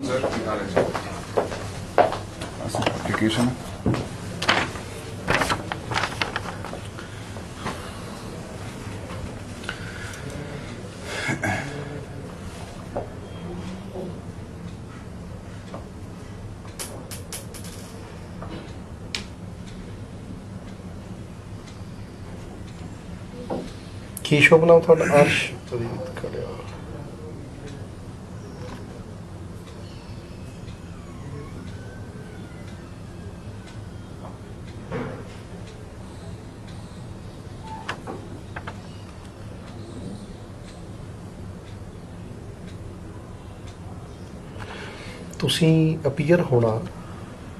Sir ਕੀ ਹਾਲ ਹੈ ਜੀ application ਕੀ ਤੁਸੀਂ ਅਪੀਅਰ ਹੋਣਾ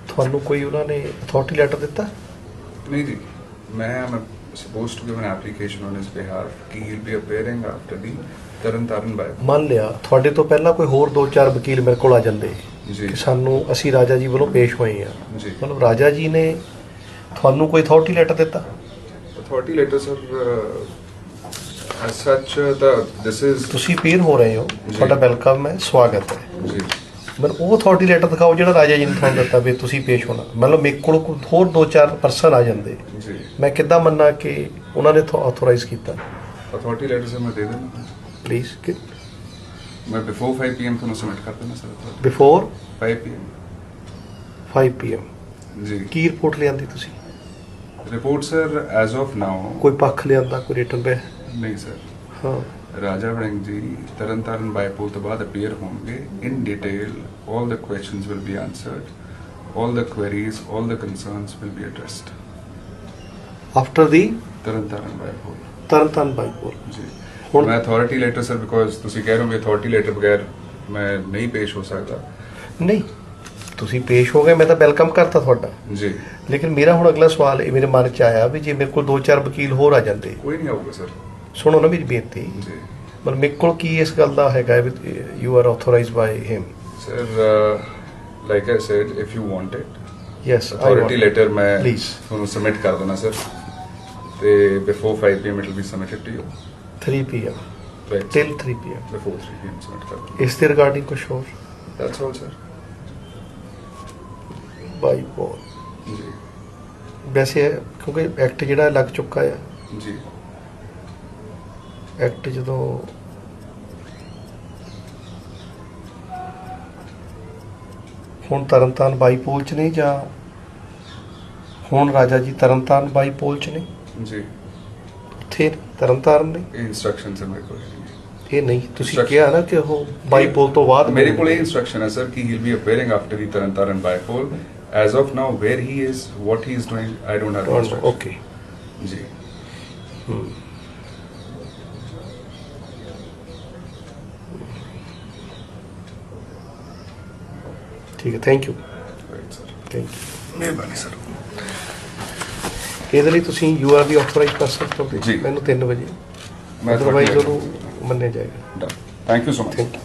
ਤੁਹਾਨੂੰ ਕੋਈ ਉਹਨਾਂ ਨੇ ਅਥਾਰਟੀ ਲੈਟਰ ਦਿੱਤਾ? ਨਹੀਂ ਜੀ ਮੈਂ am supposed to give an application on his behalf ਕਿ he'll be appearing after the Taran by. ਮੰਨ ਲਿਆ ਤੁਹਾਡੇ ਤੋਂ ਪਹਿਲਾਂ ਕੋਈ ਹੋਰ ਦੋ ਚਾਰ ਵਕੀਲ ਮੇਰੇ ਕੋਲ ਆ ਜਾਂਦੇ ਜੀ। ਕਿ ਸਾਨੂੰ ਅਸੀਂ ਰਾਜਾ ਜੀ ਵੱਲੋਂ ਪੇਸ਼ ਹੋਏ ਆ ਜੀ। ਮਤਲਬ ਰਾਜਾ ਜੀ ਨੇ ਤੁਹਾਨੂੰ ਕੋਈ ਅਥਾਰਟੀ ਲੈਟਰ ਦਿੱਤਾ? Authority letter sir uh, as such uh, the this is ਤੁਸੀਂ ਪੇਰ ਹੋ ਰਹੇ ਹੋ। ਤੁਹਾਡਾ ਵੈਲਕਮ ਹੈ ਸਵਾਗਤ ਹੈ। ਜੀ। ਮੈਨੂੰ ਉਹ ਅਥਾਰਟੀ ਲੈਟਰ ਦਿਖਾਓ ਜਿਹੜਾ ਰਾਜਾ ਜੀ ਨੇ ਤੁਹਾਨੂੰ ਦਿੱਤਾ ਵੀ ਤੁਸੀਂ ਪੇਸ਼ ਹੋਣਾ। ਮਤਲਬ ਮੇਰੇ ਕੋਲ ਹੋਰ ਦੋ ਚਾਰ ਪਰਸਨ ਆ ਜਾਂਦੇ। ਜੀ। ਮੈਂ ਕਿੱਦਾਂ ਮੰਨਾਂ ਕਿ ਉਹਨਾਂ ਨੇ ਆਥੋਰਾਈਜ਼ ਕੀਤਾ? Authority letter sir ਮੈਂ ਦੇ ਦਿੰਦਾ। ਪਲੀਜ਼ ਮੈਂ before 5 pm ਤੁਹਾਨੂੰ submit ਕਰ ਦਿੰਦਾ ਸਰ ਬਿਫੋਰ 5 pm 5 ਪੀਐਮ ਜੀ। ਕੀ ਰਿਪੋਰਟ ਲਿਆਂਦੀ ਤੁਸੀਂ? Report sir as of now ਕੋਈ ਪੱਖ ਲਿਆਂਦਾ ਕੋਈ ਰਿਟਨ ਪੇ ਨਹੀਂ ਸਰ ਹਾਂ। ਰਾਜਾ ਵੜਿੰਗ ਜੀ ਤਰਨਤਾਰਨ ਬਾਈਪੋਲ ਤੋਂ ਬਾਅਦ ਅਪੀਅਰ ਹੋਣਗੇ in detail all the questions will be answered. All the queries all the concerns will be addressed. After the Tarn Taran bypoll Tarn Taran bypoll ਜੀ ਹੁਣ- ਮੈਂ ਅਥਾਰਟੀ ਲੈਟਰ ਸਰ ਬਿਕੋਜ਼ ਤੁਸੀਂ ਕਹਿ ਰਹੇ ਹੋ ਵੀ ਅਥਾਰਟੀ ਲੈਟਰ ਬਗੈਰ ਮੈਂ ਨਹੀਂ ਪੇਸ਼ ਹੋ ਸਕਦਾ ਨਹੀਂ ਤੁਸੀਂ ਪੇਸ਼ ਹੋ ਗਏ ਮੈਂ ਤਾਂ ਵੈਲਕਮ ਕਰਤਾ ਤੁਹਾਡਾ ਜੀ ਲੇਕਿਨ ਮੇਰਾ ਹੁਣ ਅਗਲਾ ਸਵਾਲ ਇਹ ਮੇਰੇ ਮਨ 'ਚ ਆਇਆ ਵੀ ਜੇ ਮੇਰੇ ਕੋਲ ਦੋ ਚਾਰ ਵਕੀਲ ਹੋਰ ਆ ਜਾਂਦੇ ਕੋਈ ਨਹੀਂ ਆਊਗਾ ਸਰ ਸੁਣੋ ਨਾ ਮੇਰੀ ਬੇਨਤੀ। ਮਤਲਬ ਮੇਰੇ ਕੋਲ ਕੀ ਇਸ ਗੱਲ ਦਾ ਹੈਗਾ ਵੀ you are authorized by him sir like I said if you want it yes authority letter ਮੈਂ. ਤੁਹਾਨੂੰ ਸਬਮਿਟ ਕਰ ਦੇਣਾ ਸਰ ਤੇ before 5 pm it will be submitted to you. 3 PM right. Till 3 PM before 3 pm submit ਕਰ ਦੇਣਾ ਇਸ ਦੇ regarding ਕੁਝ ਹੋਰ that's all sir. ਬਾਈ ਬੋਲ ਜੀ ਵੈਸੇ ਕਿਉਂਕਿ ਐਕਟ ਜਿਹੜਾ ਲੱਗ ਚੁੱਕਾ ਆ ਜੀ ਐਕਟ ਜਦੋਂ ਹੁਣ ਤਰਨਤਾਰਨ ਬਾਈਪੋਲ ਚ ਨਹੀਂ ਜਾਂ ਹੁਣ ਰਾਜਾ ਜੀ ਤਰਨਤਾਰਨ ਬਾਈਪੋਲ ਚ ਨੇ? ਜੀ। ਉੱਥੇ ਤਰਨਤਾਰਨ ਨੇ? ਇਹ ਇਨਸਟਰਕਸ਼ਨਸ ਹੈ ਮੇਰੇ ਕੋਲ। ਇਹ ਨਹੀਂ ਤੁਸੀਂ ਕਿਹਾ ਨਾ ਕਿ ਉਹ ਬਾਈਪੋਲ ਤੋਂ ਬਾਅਦ ਮੇਰੇ ਕੋਲ ਇਹ ਇਨਸਟਰਕਸ਼ਨ ਹੈ ਸਰ ਕਿ he will be appearing after the Tarn Taran bypoll. As of now where he is what he is doing I don't have instruction okay ਜੀ। ਠੀਕ ਹੈ ਥੈਂਕ ਯੂ ਥੈਂਕ ਯੂ ਮਿਹਰਬਾਨੀ ਸਰ ਇਹਦੇ ਲਈ ਤੁਸੀਂ you are the person ਤੋਂ ਜੀ। ਮੈਨੂੰ 3 ਵਜੇ। ਮੈਂ ਤੁਹਾਡੀ- ਉਹਨੂੰ ਮੰਨਿਆ ਜਾਏਗਾ। Thank you so much thank you